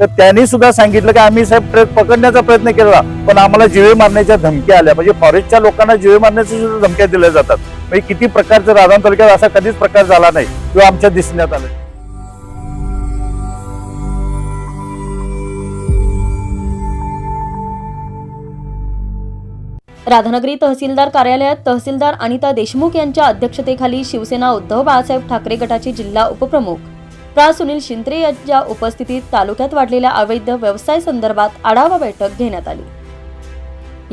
तर त्यांनी सुद्धा सांगितलं की आम्ही साहेब ट्रक पकडण्याचा प्रयत्न केला पण आम्हाला जिवे मारण्याच्या धमक्या आल्या. म्हणजे फॉरेस्टच्या लोकांना जिवे मारण्याच्या सुद्धा धमक्या दिल्या जातात. म्हणजे किती प्रकारचं राधान तालुक्यात असा कधीच प्रकार झाला नाही किंवा आमच्या दिसण्यात आलं. राधानगरी तहसीलदार कार्यालयात तहसीलदार अनिता देशमुख यांच्या अध्यक्षतेखाली शिवसेना उद्धव बाळासाहेब ठाकरे गटाचे जिल्हा उपप्रमुख प्रा सुनील शिंत्रे यांच्या उपस्थितीत तालुक्यात वाढलेल्या अवैध व्यवसाय संदर्भात आढावा बैठक घेण्यात आली.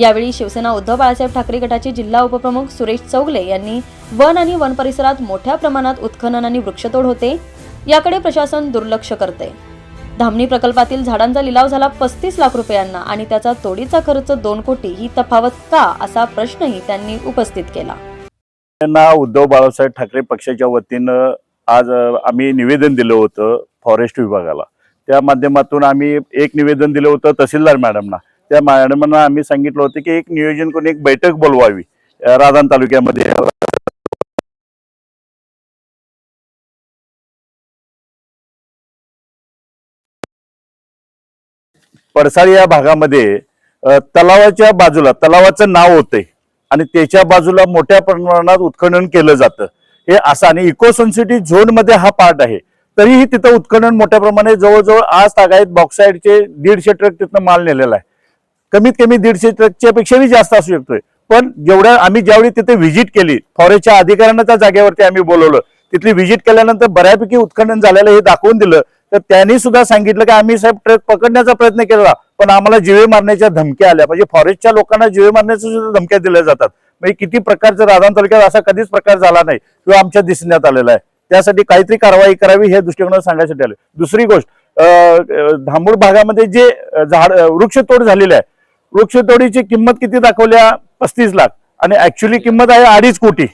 यावेळी शिवसेना उद्धव बाळासाहेब ठाकरे गटाचे जिल्हा उपप्रमुख सुरेश चौगले यांनी वन आणि वन परिसरात मोठ्या प्रमाणात उत्खनन आणि वृक्षतोड होते. याकडे प्रशासन दुर्लक्ष करते. धामणी प्रकल्पातील झाडांचा लिलाव झाला पस्तीस लाख रुपयांना आणि त्याचा तोडीचा खर्च दोन कोटी ही तफावत का असा प्रश्नही त्यांनी उपस्थित केला. उद्धव बाळासाहेब ठाकरे पक्षाच्या वतीनं आज आम्ही निवेदन दिलं होतं फॉरेस्ट विभागाला. त्या माध्यमातून आम्ही एक निवेदन दिलं होतं तहसीलदार मॅडमना. त्या मॅडमांना आम्ही सांगितलं होतं की एक नियोजन करून एक बैठक बोलवावी राधान तालुक्यामध्ये. पडसाळी या भागामध्ये तलावाच्या बाजूला तलावाचं नाव होते आणि त्याच्या बाजूला मोठ्या प्रमाणात उत्खनन केलं जातं. हे असा आणि इको सेन्सिटिव्ह झोनमध्ये हा पार्ट आहे. तरीही तिथं उत्खनन मोठ्या प्रमाणे जवळजवळ आज तागायत बॉक्साईडचे दीडशे ट्रक तिथनं माल नेलेला आहे. कमीत कमी दीडशे ट्रकच्या पेक्षाही जास्त असू शकतोय. पण जेवढ्या आम्ही ज्यावेळी तिथे व्हिजिट केली फॉरेस्टच्या अधिकाऱ्यांना त्या जागेवरती आम्ही बोलवलं तिथली व्हिजिट केल्यानंतर बऱ्यापैकी उत्खनन झालेलं हे दाखवून दिलं तर त्यांनी सुद्धा सांगितलं की आम्ही साहेब ट्रक पकडण्याचा प्रयत्न केला पण आम्हाला जिवे मारण्याच्या धमक्या आल्या. म्हणजे फॉरेस्टच्या लोकांना जिवे मारण्याच्या सुद्धा धमक्या दिल्या जातात. म्हणजे किती प्रकारचं राधान तालुक्यात असा कधीच प्रकार झाला नाही. किंवा आमच्या दिसण्यात आलेला आहे. त्यासाठी काहीतरी कारवाई करावी हे दृष्टिकोनात सांगायसाठी आले दुसरी गोष्ट अं, भागामध्ये जे झाड वृक्षतोड झालेली आहे वृक्षतोडीची किंमत किती दाखवल्या? पस्तीस लाख. आणि ऍक्च्युली किंमत आहे अडीच कोटी.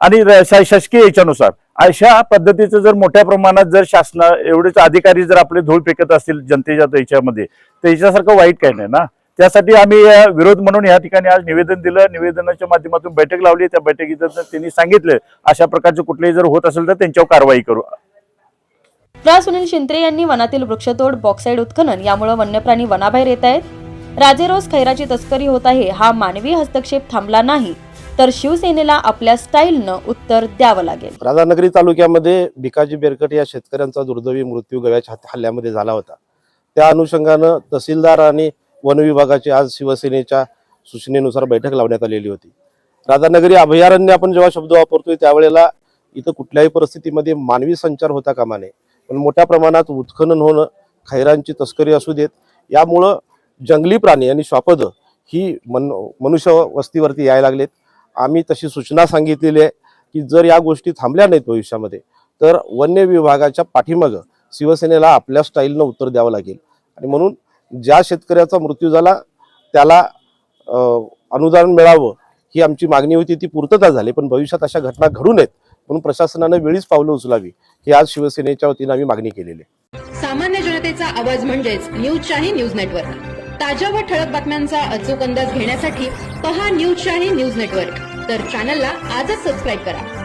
आणि शासकीय याच्यानुसार. अशा पद्धतीचं जर मोठ्या प्रमाणात जर शासना एवढेच अधिकारी जर आपले धूळ फेकत असतील जनतेच्या याच्यामध्ये तर याच्यासारखं वाईट काही नाही ना. त्यासाठी आम्ही विरोध म्हणून या ठिकाणी आज निवेदन दिलं. निवेदनाच्या माध्यमातून बैठक लावली त्या बैठकीत त्यांनी सांगितलं अशा प्रकारचं कुठलेही जर होत असेल तर त्यांच्यावर कारवाई करू. प्रा सुनील शिंत्रे यांनी वनातील वृक्षतोड बॉक्साईड उत्खनन यामुळे वन्यप्राणी वनाबाहेर येत आहेत. राजेरोज खैराची तस्करी होत आहे हा मानवी हस्तक्षेप थांबला नाही. तर शिवसेनेला आपल्या स्टाईलनं उत्तर द्यावं लागेल. राधानगरी तालुक्यामध्ये भिकाजी बेरकट या शेतकऱ्यांचा दुर्दैवी मृत्यू गव्याच्या हत- हल्ल्यामध्ये झाला होता. त्या अनुषंगानं तहसीलदार आणि वन विभागाची आज शिवसेनेच्या सूचनेनुसार बैठक लावण्यात आलेली होती. राधानगरी अभयारण्य आपण जेव्हा शब्द वापरतोय त्यावेळेला इथं कुठल्याही परिस्थितीमध्ये मानवी संचार होता कामा नये. पण मोठ्या प्रमाणात उत्खनन होणं खैरांची तस्करी असू देत यामुळं जंगली प्राणी आणि श्वापद ही मन मनुष्य वस्तीवरती यायला लागलेत. आम्ही तशी सूचना सांगितलेली आहे की जर या गोष्टी थांबल्या नाहीत भविष्यामध्ये तर वन्य विभागाच्या पाठीमागं शिवसेनेला आपल्या स्टाईलनं उत्तर द्यावं लागेल. आणि म्हणून ज्या शेतकऱ्याचा मृत्यू झाला त्याला अनुदान मिळावं ही आमची मागणी होती. ती पूर्तता झाली पण भविष्यात अशा घटना घडू नयेत म्हणून प्रशासनानं वेळीच पावलं उचलावी ही आज शिवसेनेच्या वतीनं आम्ही मागणी केलेली आहे. सामान्य जनतेचा आवाज म्हणजेच न्यूज शाही न्यूज नेटवर्क. ताज्या व ठळक बातम्यांचा अचूक अंदाज घेण्यासाठी पहा न्यूज शाही न्यूज नेटवर्क. तर चॅनलला आजच सबस्क्राईब करा.